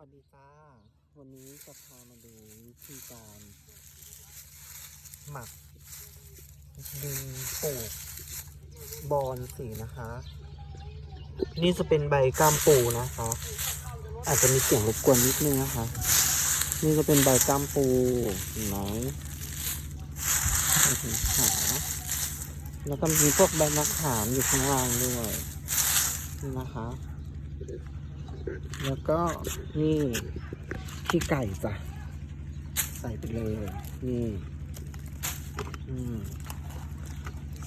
วัสดีจ้า วันนี้จะพามาดูวิธีการหมักดินปลูกบอนสีนะคะ นี่จะเป็นใบกล้ามปูนะคะ อาจจะมีเสียงรบกวนนิดนึงนะคะ นี่จะเป็นใบกล้ามปูเห็นไหมหาแล้วก็มีพวกใบมะขามอยู่ข้างล่างด้วยนี่นะคะ แล้วก็นี่ขี้ไก่จ้ะ ใส่ไปเลย นี่อืม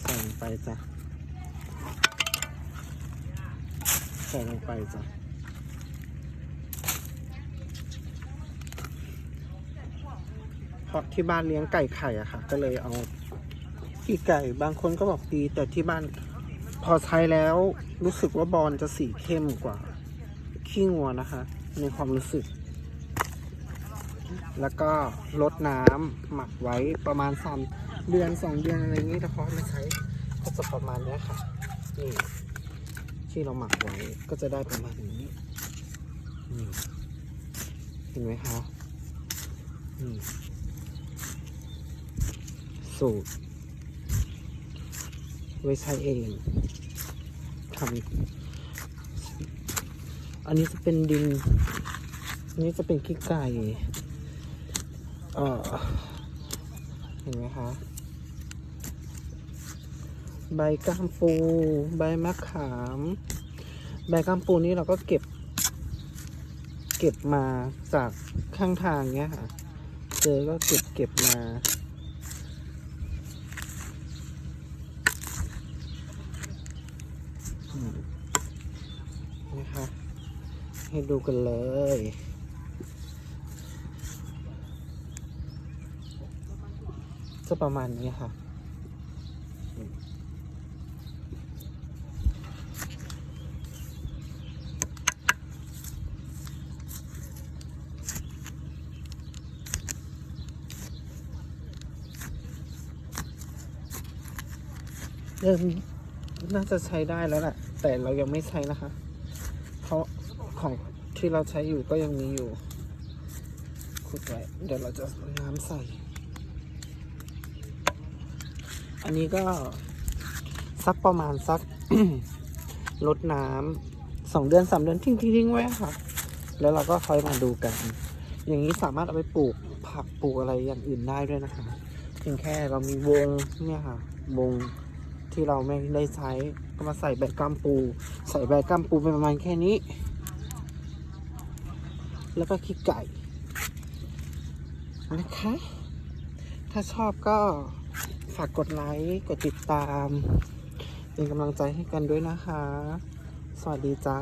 ใส่ลงไปจ้ะ ใส่ลงไปจ้ะเพราะที่บ้านเลี้ยงไก่ไข่อะค่ะ ก็เลยเอาขี้ไก่บางคนก็บอกดี แต่ที่บ้านพอใช้แล้วรู้สึกว่าบอลจะสีเข้มกว่า ขี้งัวนะคะ ในความรู้สึก แล้วก็ลดน้ำหมักไว้ประมาณสามเดือนสองเดือนอะไรอย่างนี้แต่พอมาใช้ก็จะประมาณนี้ค่ะนี่ที่เราหมักไว้ก็จะได้ประมาณนี้นี่เห็นไหมคะนี่สูตรไว้ใช้เองทำ อันนี้จะเป็นดิน อันนี้จะเป็นขี้ไก่ เออเห็นไหมคะ ใบก้ามปู ใบมะขาม ใบก้ามปูนี่เราก็เก็บ เก็บมาจากข้างทางเนี้ยค่ะ เจอก็เก็บเก็บมาอืมนะคะ ให้ดูกันเลย จะประมาณนี้ค่ะ เริ่มน่าจะใช้ได้แล้วแหละ แต่เรายังไม่ใช้นะคะ เพราะ ของที่เราใช้อยู่ก็ยังมีอยู่ขุดไว้เดี๋ยวเราจะน้ำใส่ อันนี้ก็สักประมาณสักลดน้ำสองเดือนสามเดือนทิ้งทิ้งทิ้งไว้ค่ะ แล้วเราก็ค่อยมาดูกัน อย่างนี้สามารถเอาไปปลูกผักปลูกอะไรอย่างอื่นได้ด้วยนะคะเพียงแค่เรามีวงเนี่ยค่ะ วงที่เราไม่ได้ใช้ก็มาใส่ใบกล้ามปู ใส่ใบกล้ามปูไปประมาณแค่นี้ แล้วก็ขี้ไก่นะคะ ถ้าชอบก็ฝากกดไลค์ กดติดตาม เป็นกำลังใจให้กันด้วยนะคะ สวัสดีจ้า